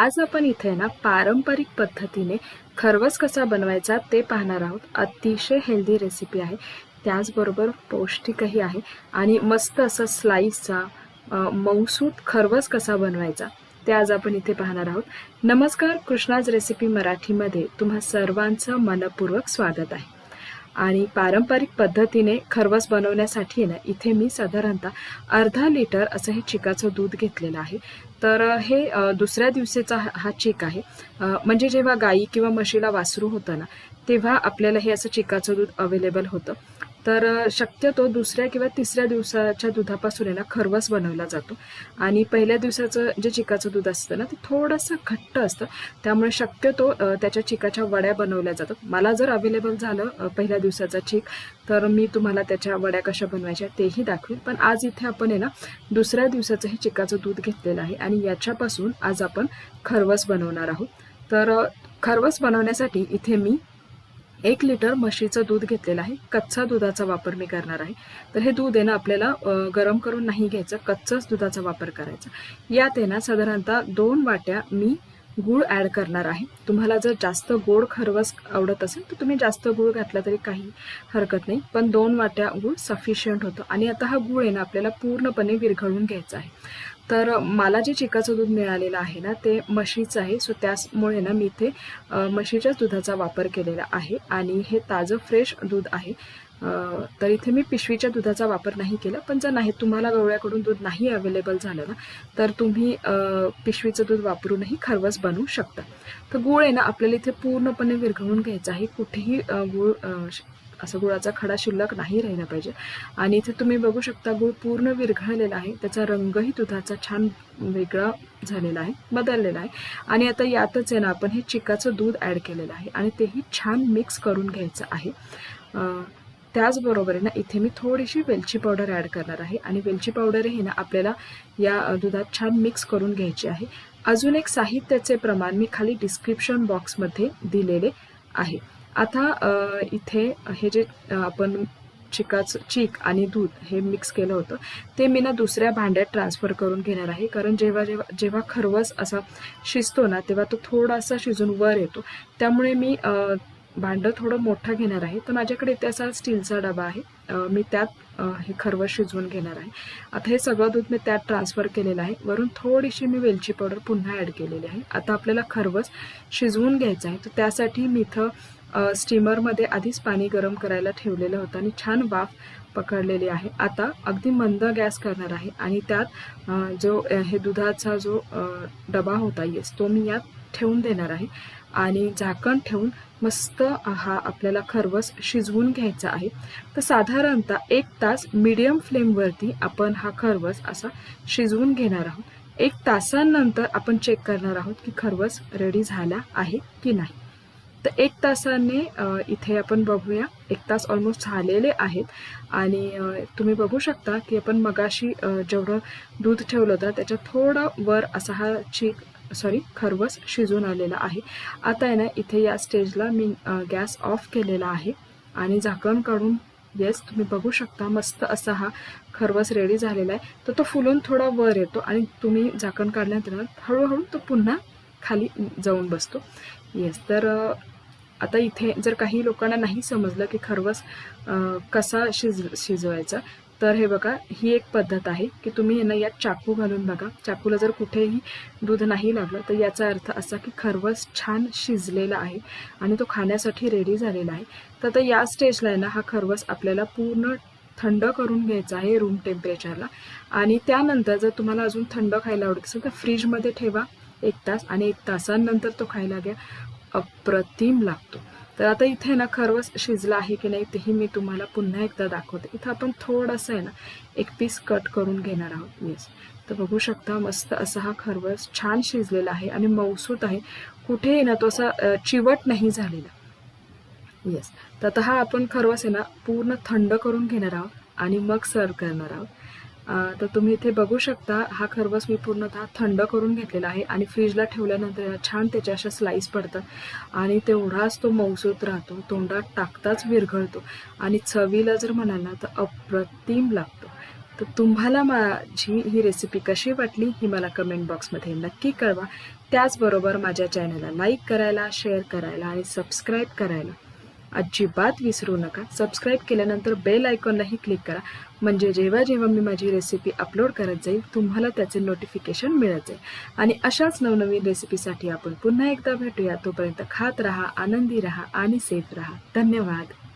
आज आपण इथे ना पारंपरिक पद्धतीने खरवस कसा बनवायचा ते पाहणार आहोत. अतिशय हेल्दी रेसिपी आहे. त्याचबरोबर पौष्टिकही आहे. आणि मस्त असं स्लाईसचा मऊसूत खरवस कसा बनवायचा ते आज आपण इथे पाहणार आहोत. नमस्कार कृष्णाज रेसिपी मराठीमध्ये तुम्हा सर्वांचं मनपूर्वक स्वागत आहे. आणि पारंपरिक पद्धतीने खरवस बनवण्यासाठी ना इथे मी साधारणतः अर्धा लिटर असं हे चिकाचं दूध घेतलेलं आहे. तर हे दुसऱ्या दिवशीचा हा चेक आहे. म्हणजे जेव्हा गाई किंवा म्हशीला वासरू होतं ना तेव्हा आपल्याला हे असं चिकाचं दूध अवेलेबल होतं. तर शक्यतो दुसऱ्या किंवा तिसऱ्या दिवसाच्या दुधापासून आहे ना खरवस बनवला जातो. आणि पहिल्या दिवसाचं जे चिकाचं दूध असतं ना ते थोडंसं घट्ट असतं. त्यामुळे शक्यतो त्याच्या चिकाच्या वड्या बनवल्या जातात. मला जर अवेलेबल झालं पहिल्या दिवसाचा चिक तर मी तुम्हाला त्याच्या वड्या कशा बनवायच्या तेही दाखवेन. पण आज इथे आपण आहे ना दुसऱ्या दिवसाचं हे चिकाचं दूध घेतलेलं आहे. आणि याच्यापासून आज आपण खरवस बनवणार आहोत. तर खरवस बनवण्यासाठी इथे मी एक लिटर म्हशीचं दूध घेतलेलं आहे. कच्चा दुधाचा वापर मी करणार आहे. तर हे दूध आहे ना आपल्याला गरम करून नाही घ्यायचं. कच्चाच दुधाचा वापर करायचा. यात आहे ना साधारणतः दोन वाट्या मी गूळ ॲड करणार आहे. तुम्हाला जर जास्त गोड खरवस आवडत असेल तर तुम्ही जास्त गूळ घातला तरी काही हरकत नाही. पण दोन वाट्या गूळ सफिशियंट होतं. आणि आता हा गूळ आहे ना आपल्याला पूर्णपणे विरघळून घ्यायचा आहे. तर मला जे चिकाचं दूध मिळालेलं आहे ना ते म्हशीचं आहे. सो त्याचमुळे ना मी इथे म्हशीच्याच दुधाचा वापर केलेला आहे आणि हे ताजं फ्रेश दूध आहे. तर इथे मी पिशवीच्या दुधाचा वापर नाही केला. पण जर नाही तुम्हाला गवळ्याकडून दूध नाही अवेलेबल झालं ना तर तुम्ही पिशवीचं दूध वापरूनही खरवस बनवू शकता. तर गूळ आहे ना आपल्याला इथे पूर्णपणे विरघळून घ्यायचा आहे. कुठेही गूळ श- असं गुळाचा खडा शिल्लक नाही राहिला पाहिजे. आणि इथे तुम्ही बघू शकता गुळ पूर्ण विरघळलेला आहे. त्याचा रंगही दुधाचा छान वेगळा झालेला आहे बदललेला आहे. आणि आता यातच आहे ना आपण हे चिकाचं दूध ॲड केलेलं आहे. आणि तेही छान मिक्स करून घ्यायचं आहे. त्याचबरोबर आहे ना इथे मी थोडीशी वेलची पावडर ॲड करणार आहे. आणि वेलची पावडरही ना आपल्याला या दुधात छान मिक्स करून घ्यायची आहे. अजून एक साहित्याचे प्रमाण मी खाली डिस्क्रिप्शन बॉक्समध्ये दिलेले आहे. आता इथे हे जे आपण चिकाचं चीक आणि दूध हे मिक्स केलं होतं ते मी ना दुसऱ्या भांड्यात ट्रान्सफर करून घेणार आहे. कारण जेव्हा जेव्हा जेव्हा खरवस असा शिजतो ना तेव्हा तो थोडासा शिजून वर येतो. त्यामुळे मी भांडं थोडं मोठं घेणार आहे. तर माझ्याकडे इथे असा स्टीलचा डबा आहे. मी त्यात हे खरवस शिजवून घेणार आहे. आता हे सगळं दूध मी त्यात ट्रान्सफर केलेलं आहे. वरून थोडीशी मी वेलची पावडर पुन्हा ॲड केलेली आहे. आता आपल्याला खरवस शिजवून घ्यायचं आहे. तर त्यासाठी मी इथं स्टीमरमध्ये आधीच पाणी गरम करायला ठेवलेलं होतं आणि छान वाफ पकडलेली आहे. आता अगदी मंद गॅस करणार आहे. आणि त्यात जो हे दुधाचा जो डबा होता येस तो मी यात ठेवून देणार आहे. आणि झाकण ठेवून मस्त हा आपल्याला खरवस शिजवून घ्यायचा आहे. तर साधारणतः एक तास मीडियम फ्लेमवरती आपण हा खरवस असा शिजवून घेणार आहोत. एक तासानंतर आपण चेक करणार आहोत की खरवस रेडी झाला आहे की नाही. तर एक तासाने इथे आपण बघूया. एक तास ऑलमोस्ट झालेले आहेत. आणि तुम्ही बघू शकता की आपण मगाशी जेवढं दूध ठेवलं होतं त्याच्या थोडं वर असा हा चीक सॉरी खरवस शिजून आलेला आहे. आता आहे ना इथे या स्टेजला मी गॅस ऑफ केलेला आहे आणि झाकण काढून येस तुम्ही बघू शकता मस्त असा हा खरवस रेडी झालेला आहे. तर तो फुलून थोडा वर येतो आणि तुम्ही झाकण काढल्यानंतर हळूहळू तो पुन्हा खाली जाऊन बसतो. येस तर आता इथे जर काही लोकांना नाही समजलं की खरवस कसा शिज शिजवायचा तर हे बघा ही एक पद्धत आहे की तुम्ही यांना यात चाकू घालून बघा. चाकूला जर कुठेही दूध नाही लागलं तर याचा अर्थ असा की खरवस छान शिजलेला आहे आणि तो खाण्यासाठी रेडी झालेला आहे. तर आता या स्टेजला ना हा खरवस आपल्याला पूर्ण थंड करून घ्यायचा आहे रूम टेम्परेचरला आणि त्यानंतर जर तुम्हाला अजून थंड खायला आवडत असेल तर फ्रीजमध्ये ठेवा एक तास आणि एक तासानंतर तो खायला घ्या. अप्रतिम लागतो. तर आता इथे ना खरवस शिजला आहे की नाही तेही मी तुम्हाला पुन्हा एकदा दाखवते. इथं आपण थोडंसं आहे ना एक पीस कट करून घेणार आहोत. येस तर बघू शकता मस्त असा हा खरवस छान शिजलेला आहे आणि मऊसूत आहे. कुठेही ना तो असा चिवट नाही झालेला. येस तर आता हा आपण खरवस आहे ना पूर्ण थंड करून घेणार आहोत आणि मग सर्व करणार आहोत. तर तुम्ही इथे बघू शकता हा खरवस मी पूर्णतः थंड करून घेतलेला आहे आणि फ्रीजला ठेवल्यानंतर छान त्याच्या अशा स्लाईस पडतात. आणि तेवढाच तो मौसूत राहतो तोंडात टाकताच विरघळतो. आणि चवीला जर म्हणाल ना तर अप्रतिम लागतो. तर तुम्हाला माझी ही रेसिपी कशी वाटली ही मला कमेंट बॉक्समध्ये नक्की कळवा. त्याचबरोबर माझ्या चॅनलला लाईक करायला शेअर करायला आणि सबस्क्राईब करायला अजिबात विसरू नका. सबस्क्राईब केल्यानंतर बेल आयकॉनलाही क्लिक करा. म्हणजे जेव्हा जेव्हा मी माझी रेसिपी अपलोड करत जाईल तुम्हाला त्याचे नोटिफिकेशन मिळत जाईल. आणि अशाच नवनवीन रेसिपीसाठी आपण पुन्हा एकदा भेटूया. तोपर्यंत खात राहा आनंदी राहा आणि सेफ राहा. धन्यवाद.